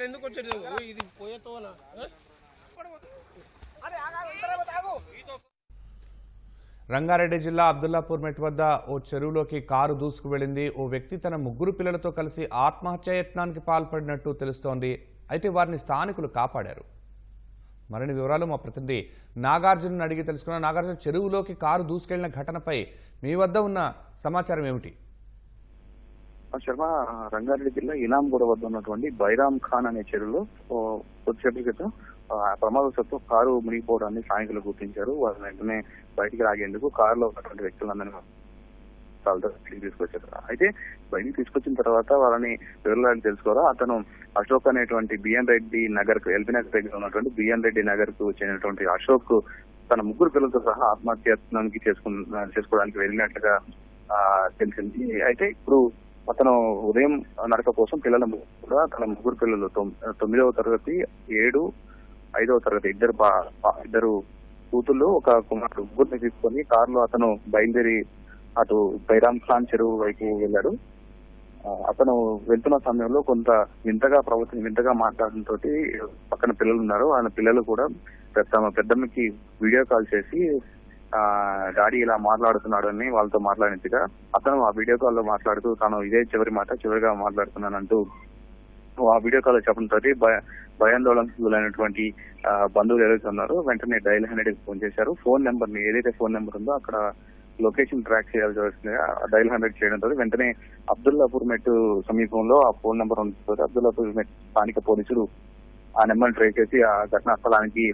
ఇక్కడ ఎందుకు వచ్చాడు ఇది పోయేతోనా ఆ? రంగారెడ్డి జిల్లా అబ్దుల్లాపూర్ మెట్ వద్ద ఓ చెరువులోకి కారు దూసుకు వెళ్ళింది ఓ వ్యక్తి తన ముగ్గురు పిల్లలతో కలిసి ఆత్మహత్య యత్నానికి పాల్పడినట్టు తెలుస్తోంది. అయితే వారిని స్థానికులు కాపాడారు. మరిన్ని వివరాలు మా ప్రతినిధి నాగార్జున అడిగి తెలుసుకున్న నాగార్జున చెరువులోకి కారు దూసుకెళ్ళిన ఘటనపై మీ వద్ద ఉన్న సమాచారం ఏమిటి? శర్మ రంగారెడ్డి జిల్లా ఇనాంగూడ వద్ద ఉన్నటువంటి బైరామ్ ఖాన్ అనే చెరువులో కొద్దిసేపటి క్రితం ఆ, ప్రమాదవశాత్తు కారు మునిగిపోవడాన్ని స్థానికులు గుర్తించారు. వారిని వెంటనే బయటికి రాగేందుకు కారులో ఉన్నటువంటి వ్యక్తులందరినీ బయటికి తీసుకొచ్చారు. అయితే బయటికి తీసుకొచ్చిన తర్వాత వాళ్ళని వివరాలు తెలుసుకోరా? అతను అశోక్ అనేటువంటి బిఎన్ రెడ్డి నగర్కు ఎల్బీ నగర్ దగ్గర ఉన్నటువంటి బిఎన్ రెడ్డి నగర్కు చెందినటువంటి అశోక్ తన ముగ్గురు పిల్లలతో సహా ఆత్మహత్యత్నానికి చేసుకున్న చేసుకోవడానికి వెళ్ళినట్లుగా తెలిసింది. అయితే ఇప్పుడు అతను ఉదయం నడక కోసం పిల్లల కూడా తన ముగ్గురు పిల్లలు తొమ్మిదవ తరగతి ఏడు ఐదవ తరగతి ఇద్దరు బా- ఇద్దరు కూతుళ్ళు ఒక కుమారుడు ముగ్గురిని తీసుకొని కారులో అతను బయలుదేరి అటు బైరామ్ ఖాన్ చెరువు వైపు వెళ్ళాడు. అతను వెళ్తున్న సమయంలో కొంత వింతగా ప్రవర్తన వింతగా మాట్లాడడంతో పక్కన పిల్లలు ఉన్నారు. ఆయన పిల్లలు కూడా పెద్ద- తమ పెద్దమ్మకి వీడియో కాల్ చేసి డాడీ ఇలా మాట్లాడుతున్నాడు అని వాళ్ళతో మాట్లాడినట్టుగా అతను ఆ వీడియో కాల్లో మాట్లాడుతూ తాను ఇదే చివరి మాట చివరిగా మాట్లాడుతున్నానంటూ ఆ వీడియో కాల్ చెప్పడంతో భయ భయాందోళనకులైనటువంటి బంధువులు ఎవరైతే ఉన్నారో వెంటనే డైల్ హండ్రెడ్ ఫోన్ చేశారు. ఫోన్ నెంబర్ని ఏదైతే ఫోన్ నెంబర్ ఉందో అక్కడ లొకేషన్ ట్రాక్ చేయాల్సి వస్తుంది. డైల్ హండ్రెడ్ చేయడంతో వెంటనే అబ్దుల్లాపూర్ మెట్ సమీపంలో ఆ ఫోన్ నెంబర్ ఉంటుంది. అబ్దుల్లాపూర్ మెట్ స్థానిక పోలీసులు ఆ నెంబర్ ట్రేస్ చేసి ఆ ఘటనా స్థలానికి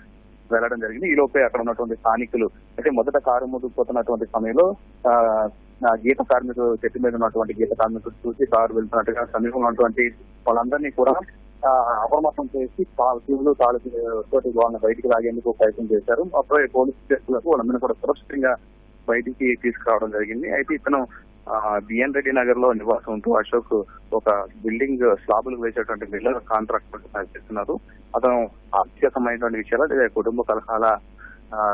వెళ్ళడం జరిగింది. ఈ లోపే అక్కడ ఉన్నటువంటి స్థానికులు అయితే మొదట కారు ముందుకుపోతున్నటువంటి సమయంలో ఆ, గీత కార్మికులు చెట్టు మీద ఉన్నటువంటి గీత కార్మికులు చూసి కారు వెళ్తున్నట్టుగా సమీపంలో ఉన్నటువంటి వాళ్ళందరినీ కూడా అప్రమత్తం చేసి ట్యూబ్లు తాలూకు తోటి వాళ్ళని బయటికి లాగేందుకు ప్రయత్నం చేశారు. అప్పుడే పోలీసు స్టేషన్లకు వాళ్ళందరినీ కూడా సురక్షితంగా బయటికి తీసుకురావడం జరిగింది. అయితే ఇతను బిఎన్ రెడ్డి నగర్లో నివాసం ఉంటూ అశోక్ ఒక బిల్డింగ్ స్లాబులు వేసేటువంటి బిల్డర్ కాంట్రాక్ట్ చేస్తున్నారు. అతను ఆర్థికమైనటువంటి విషయాలు లేదా కుటుంబ కలహాల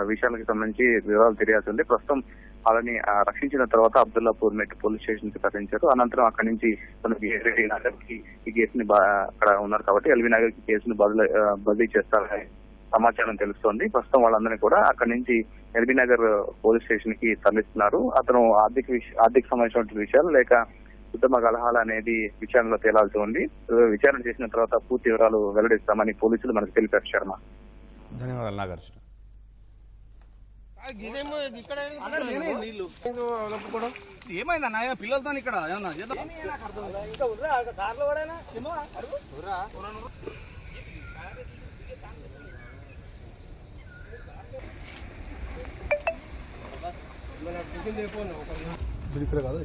విషయాలకు సంబంధించి వివరాలు తెలియాల్సి ఉంది. ప్రస్తుతం వాళ్ళని రక్షించిన తర్వాత అబ్దుల్లాపూర్ మెట్ పోలీస్ స్టేషన్కి తరలించారు. అనంతరం అక్కడి నుంచి తన బిఎన్ రెడ్డి నగర్కి ఈ కేసుని బా- అక్కడ ఉన్నారు కాబట్టి ఎల్వి నగర్కి కేసును బదిలీ బదిలీ చేస్తారని సమాచారం తెలుస్తోంది. ప్రస్తుతం వాళ్ళందరినీ కూడా అక్కడి నుంచి ఎల్బీ నగర్ పోలీస్ స్టేషన్కి తరలిస్తున్నారు. అతను ఆర్థిక ఆర్థిక సంబంధించినటువంటి విషయాలు లేక ఉత్తమ కలహాలు అనేది విచారణలో తేలాల్సి ఉంది. విచారణ చేసిన తర్వాత పూర్తి వివరాలు వెల్లడిస్తామని పోలీసులు మనకు తెలిపారు శర్మ. ధన్యవాదాలు నాగార్జున. ఆ, ఇదేమో ఇక్కడ నీళ్ళు ఏదో అలపుకోవడం. ఏమైంది అన్నయ్య పిల్లలతో ఇక్కడ ఏమన్నా ఇక్కడ కాదు